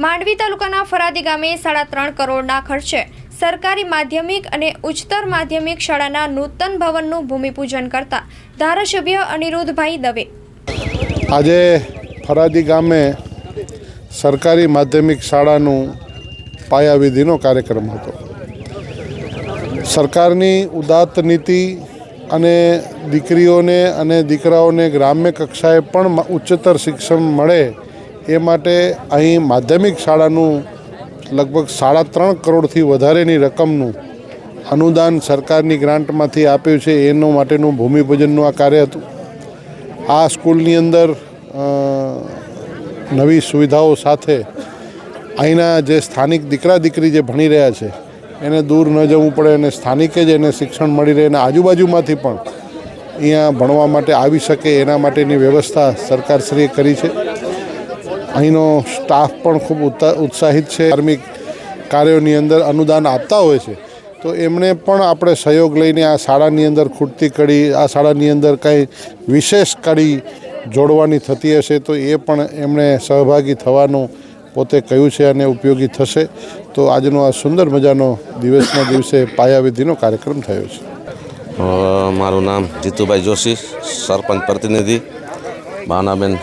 માંડવી તાલુકાના ફરાદી ગામે સાડા ત્રણ કરોડના ખર્ચે સરકારી માધ્યમિક અને ઉચ્ચતર માધ્યમિક શાળાના નૂતન ભવનનું ભૂમિપૂજન કરતા ધારાસભ્ય અનિરુદ્ધભાઈ દવે. આજે ફરાદી ગામે સરકારી માધ્યમિક શાળાનું પાયાવિધિનો કાર્યક્રમ હતો. સરકારની ઉદાત્ત નીતિ અને દીકરીઓને અને દીકરાઓને ગ્રામ્ય કક્ષાએ પણ ઉચ્ચતર શિક્ષણ મળે એ માટે અહીં માધ્યમિક શાળાનું લગભગ સાડા ત્રણ કરોડથી વધારેની રકમનું અનુદાન સરકારની ગ્રાન્ટમાંથી આપ્યું છે. એનું માટેનું ભૂમિપૂજનનું આ કાર્ય હતું. આ સ્કૂલની અંદર નવી સુવિધાઓ સાથે અહીંના જે સ્થાનિક દીકરા દીકરી જે ભણી રહ્યા છે, એને દૂર ન જવું પડે અને સ્થાનિકે જ એને શિક્ષણ મળી રહે અને આજુબાજુમાંથી પણ અહીંયા ભણવા માટે આવી શકે એના માટેની વ્યવસ્થા સરકારશ્રીએ કરી છે. અહીંનો સ્ટાફ પણ ખૂબ ઉત્સાહિત છે. ધાર્મિક કાર્યોની અંદર અનુદાન આપતા હોય છે. તો એમણે પણ આપણે સહયોગ લઈને આ શાળાની અંદર ખૂટતી કડી, આ શાળાની અંદર કંઈ વિશેષ કડી જોડવાની થતી હશે તો એ પણ એમણે સહભાગી થવાનું પોતે કહ્યું છે અને ઉપયોગી થશે. તો આજનો આ સુંદર મજાનો દિવસના દિવસે પાયાવિધિનો કાર્યક્રમ થયો છે. મારું નામ જીતુભાઈ જોશી, સરપંચ પ્રતિનિધિ ભાવનાબેન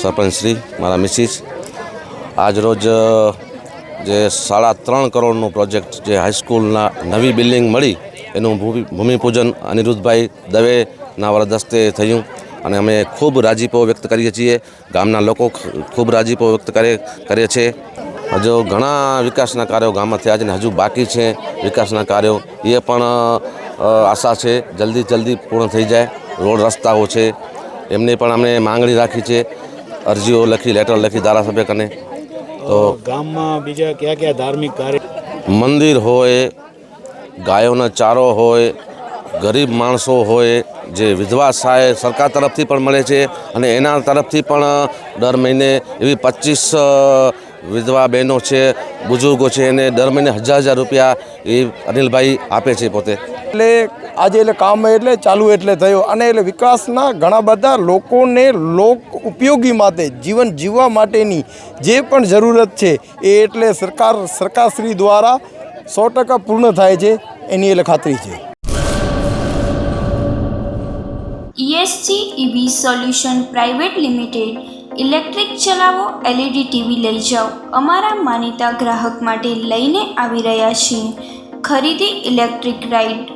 સરપંચ શ્રી, મારા મિસિસ. આજરોજ જે સાડા ત્રણ કરોડનું પ્રોજેક્ટ જે હાઈસ્કૂલના નવી બિલ્ડિંગ મળી, એનું ભૂમિ, ભૂમિપૂજન અનિરુદ્ધભાઈ દવેના વરદસ્તે થયું. અને અમે ખૂબ રાજીપો વ્યક્ત કરીએ છીએ. ગામના લોકો ખૂબ રાજીપો વ્યક્ત કરે કરે છે. હજુ ઘણા વિકાસના કાર્યો ગામમાં થયા છે અને હજુ બાકી છે વિકાસના કાર્યો. એ પણ આશા છે જલ્દી જલ્દી પૂર્ણ થઈ જાય. રોડ રસ્તાઓ છે. એમની પણ અમે માંગણી રાખી છે. અરજીઓ લખી લેટર લખી ધારાસભ્ય કને. તો ગામમાં બીજા કયા કયા ધાર્મિક કાર્ય મંદિર હોય ગાયોનો ચારો હોય ગરીબ માણસો હોય જે વિધવા સહાય સરકાર તરફથી પણ મળે છે અને એના તરફથી પણ દર મહિને એવી પચીસ વિધવા બહેનો છે બુઝુર્ગો છે એને દર મહિને હજાર હજાર રૂપિયા એ અનિલભાઈ આપે છે પોતે. એટલે આજે એટલે કામ એટલે ચાલુ એટલે થયો. અને એટલે વિકાસના ઘણા બધા લોકોને લોક ઉપયોગી માટે, જીવન જીવવા માટેની જે પણ જરૂરત છે એ એટલે સરકાર, સરકારશ્રી દ્વારા સો ટકા પૂર્ણ થાય છે, એની એટલે ખાતરી છે. ESC EV solution private limited electric ચલાવો એલઈડી ટીવી લઈ જાઓ. અમારા માનીતા ગ્રાહક માટે લઈને આવી રહ્યા છીએ. ખરીદી electric ride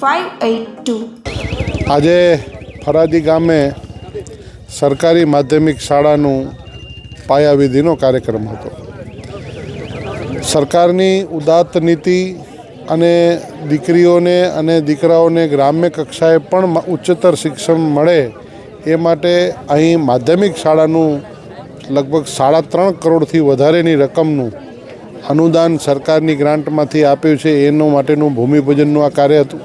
five eight two આજે ફરાદી ગામે સરકારી માધ્યમિક શાળાનું પાયાવિધિનો કાર્યક્રમ હતો. સરકારની ઉદાત્ત નીતિ અને દીકરીઓને અને દીકરાઓને ગ્રામ્ય કક્ષાએ પણ ઉચ્ચતર શિક્ષણ મળે એ માટે અહીં માધ્યમિક શાળાનું લગભગ સાડા ત્રણ કરોડથી વધારેની રકમનું અનુદાન સરકારની ગ્રાન્ટમાંથી આપ્યું છે. એનું માટેનું ભૂમિપૂજનનું આ કાર્ય હતું.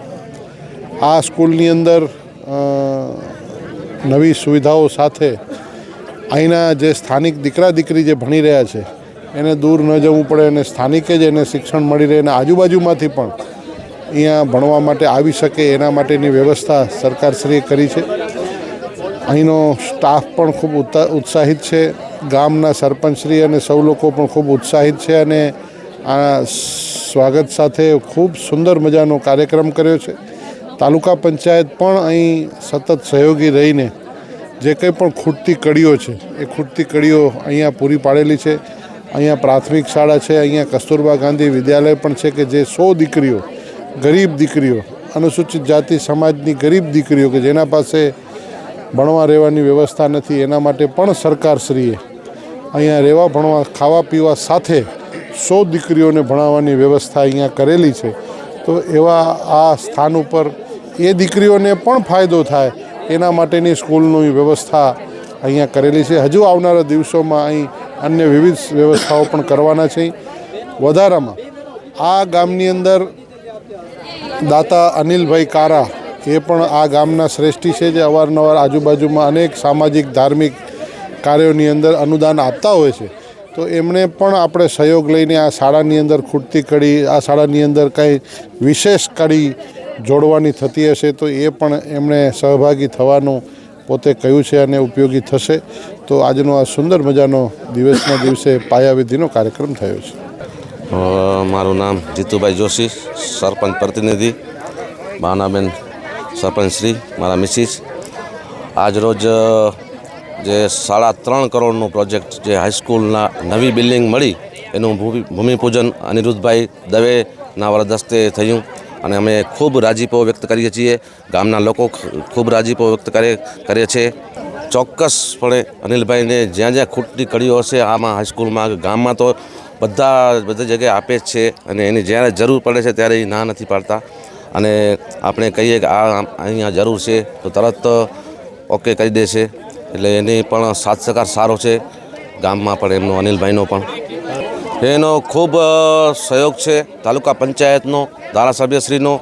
આ સ્કૂલની અંદર નવી સુવિધાઓ સાથે અહીંના જે સ્થાનિક દીકરા દીકરી જે ભણી રહ્યા છે, એને દૂર ન જવું પડે અને સ્થાનિકે જ એને શિક્ષણ મળી રહે અને આજુબાજુમાંથી પણ અહીંયા ભણવા માટે આવી શકે એના માટેની વ્યવસ્થા સરકારશ્રીએ કરી છે. અહીંનો સ્ટાફ પણ ખૂબ ઉત્સાહિત છે, ગામના સરપંચશ્રી અને સૌ લોકો પણ ખૂબ ઉત્સાહિત છે અને આ સ્વાગત સાથે ખૂબ સુંદર મજાનો કાર્યક્રમ કર્યો છે. તાલુકા પંચાયત પણ અહીં સતત સહયોગી રહીને જે કંઈ પણ ખૂટતી કડીઓ છે, એ ખૂટતી કડીઓ અહીંયા પૂરી પાડેલી છે. અહીંયા પ્રાથમિક શાળા છે, અહીંયા કસ્તુરબા ગાંધી વિદ્યાલય પણ છે કે જે સો દીકરીઓ, ગરીબ દીકરીઓ, અનુસૂચિત જાતિ સમાજની ગરીબ દીકરીઓ કે જેના પાસે ભણવા રહેવાની વ્યવસ્થા નથી, એના માટે પણ સરકારશ્રીએ અહીંયા રહેવા, ભણવા, ખાવા, પીવા સાથે સો દીકરીઓને ભણાવવાની વ્યવસ્થા અહીંયા કરેલી છે. તો એવા આ સ્થાન ઉપર એ દીકરીઓને પણ ફાયદો થાય. એના માટેની સ્કૂલની વ્યવસ્થા અહીંયા કરેલી છે. હજુ આવનારા દિવસોમાં અહીં અન્ય વિવિધ વ્યવસ્થાઓ પણ કરવાના છે. વધારામાં આ ગામની અંદર દાતા અનિલભાઈ કારા એ પણ આ ગામના શ્રેષ્ઠી છે જે અવારનવાર આજુબાજુમાં અનેક સામાજિક, ધાર્મિક કાર્યોની અંદર અનુદાન આપતા હોય છે. તો એમણે પણ આપણે સહયોગ લઈને આ શાળાની અંદર ખૂટતી કડી, આ શાળાની અંદર કંઈ વિશેષ કડી જોડવાની થતી હશે તો એ પણ એમણે સહભાગી થવાનું પોતે કહ્યું છે અને ઉપયોગી થશે. તો આજનો આ સુંદર મજાનો દિવસના દિવસે પાયાવિધિનો કાર્યક્રમ થયો છે. મારું નામ જીતુભાઈ જોશી, સરપંચ પ્રતિનિધિ ભાવનાબેન સરપંચ શ્રી, મારા મિસિસ. આજરોજ જે સાડા ત્રણ કરોડનો પ્રોજેક્ટ જે હાઈસ્કૂલના નવી બિલ્ડિંગ મળી, એનું ભૂમિ, ભૂમિપૂજન અનિરુદ્ધભાઈ દવેના વરદસ્તે થયું. અને અમે ખૂબ રાજીપો વ્યક્ત કરીએ છીએ. ગામના લોકો ખૂબ રાજીપો વ્યક્ત કરે કરે છે. ચોક્કસપણે અનિલભાઈને જ્યાં જ્યાં ખૂટતી કડીઓ હશે, આમાં હાઈસ્કૂલમાં, ગામમાં તો બધા, બધી જગ્યાએ આપે જ છે અને એની જ્યારે જરૂર પડે છે ત્યારે એ ના નથી પાડતા. અને આપણે કહીએ કે આ અહીંયા જરૂર છે, તો તરત, ઓકે કરી દેશે. એટલે એની પણ સાથ સહકાર સારો છે. ગામમાં પણ એમનો, અનિલભાઈનો પણ. એનો ખૂબ સહયોગ છે. તાલુકા પંચાયતનો, ધારાસભ્યશ્રીનો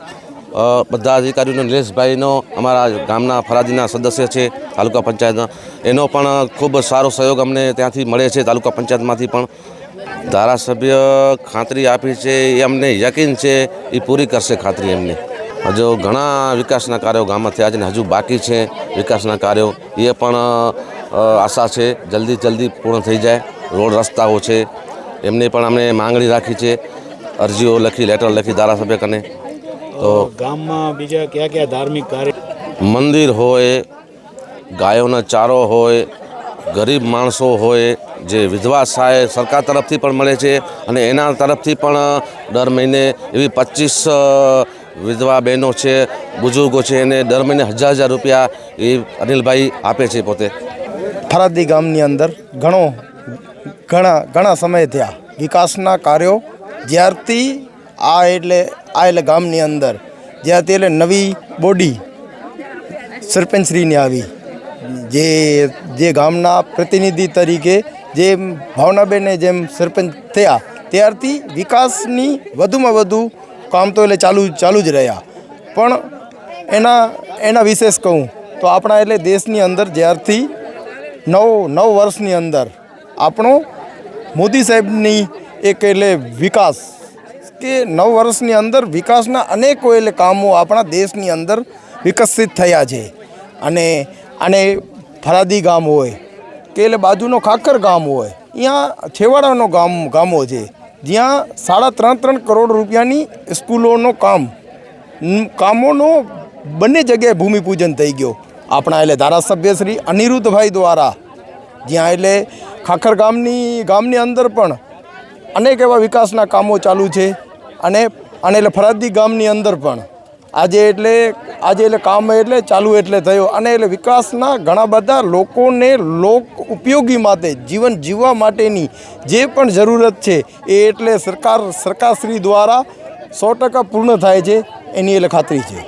બધા અધિકારીઓનો, નિલેશભાઈનો, અમારા ગામના ફરાદીના સદસ્ય છે, તાલુકા પંચાયતના. એનો પણ ખૂબ સારો સહયોગ અમને ત્યાંથી મળે છે, તાલુકા પંચાયતમાંથી પણ. ધારાસભ્ય ખાતરી આપી છે, એ અમને યકીન છે, એ પૂરી કરશે ખાતરી એમને. હજુ ઘણા વિકાસના કાર્યો ગામમાં થયા છે ને હજુ બાકી છે વિકાસના કાર્યો. એ પણ આશા છે, જલ્દી જલ્દી પૂર્ણ થઈ જાય. રોડ રસ્તાઓ છે એમની પણ અમને માંગણી રાખી છે. અરજીઓ લખી લેટર લખી ધારાસભ્ય કને. તો ગામમાં બીજા કયા કયા ધાર્મિક કાર્ય? મંદિર હોય ગાયોનો ચારો હોય ગરીબ માણસો હોય જે વિધવા સહાય સરકાર તરફથી પણ મળે છે અને એના તરફથી પણ દર મહિને એવી પચીસ વિધવા બહેનો છે બુઝુર્ગો છે એને દર મહિને હજાર હજાર રૂપિયા એ અનિલભાઈ આપે છે પોતે. ફરાદી ગામની અંદર ઘણો ઘણા ઘણા સમય થયા. વિકાસના કાર્યો જ્યારથી આ એટલે આ એટલે ગામની અંદર, જ્યારથી એટલે નવી બોડી સરપંચશ્રીની આવી. જે જે ગામના પ્રતિનિધિ તરીકે જે ભાવનાબેને જેમ સરપંચ થયા, ત્યારથી વિકાસની વધુમાં વધુ કામ તો એટલે ચાલુ ચાલુ જ રહ્યા. પણ એના એના વિશેષ કહું, તો આપણા એટલે દેશની અંદર જ્યારથી નવ નવ વર્ષની અંદર આપણો મોદી સાહેબની એક એટલે વિકાસ કે નવ વર્ષની અંદર વિકાસના અનેકો એટલે કામો આપણા દેશની અંદર વિકસિત થયા છે. અને અને ફરાદી ગામ હોય કે એટલે બાજુનો ખાખર ગામ હોય અહીંયા છેવાડાનો ગામ, ગામો છે. જ્યાં સાડા ત્રણ ત્રણ કરોડ રૂપિયાની સ્કૂલોનો કામ કામોનો બંને જગ્યાએ ભૂમિપૂજન થઈ ગયો. આપણા એટલે ધારાસભ્ય શ્રી અનિરુદ્ધભાઈ દ્વારા. જ્યાં એટલે ખાખર ગામની ગામની અંદર પણ અનેક એવા વિકાસના કામો ચાલુ છે અને અને એટલે ફરાદી ગામની અંદર પણ. આજે એટલે આજે એટલે કામ એટલે ચાલુ એટલે થયો અને એટલે વિકાસના ઘણા બધા લોકોને લોક ઉપયોગી માટે, જીવન જીવવા માટેની જે પણ જરૂરત છે એ એટલે સરકાર, સરકારશ્રી દ્વારા સો ટકા પૂર્ણ થાય છે, એની એટલે ખાતરી છે.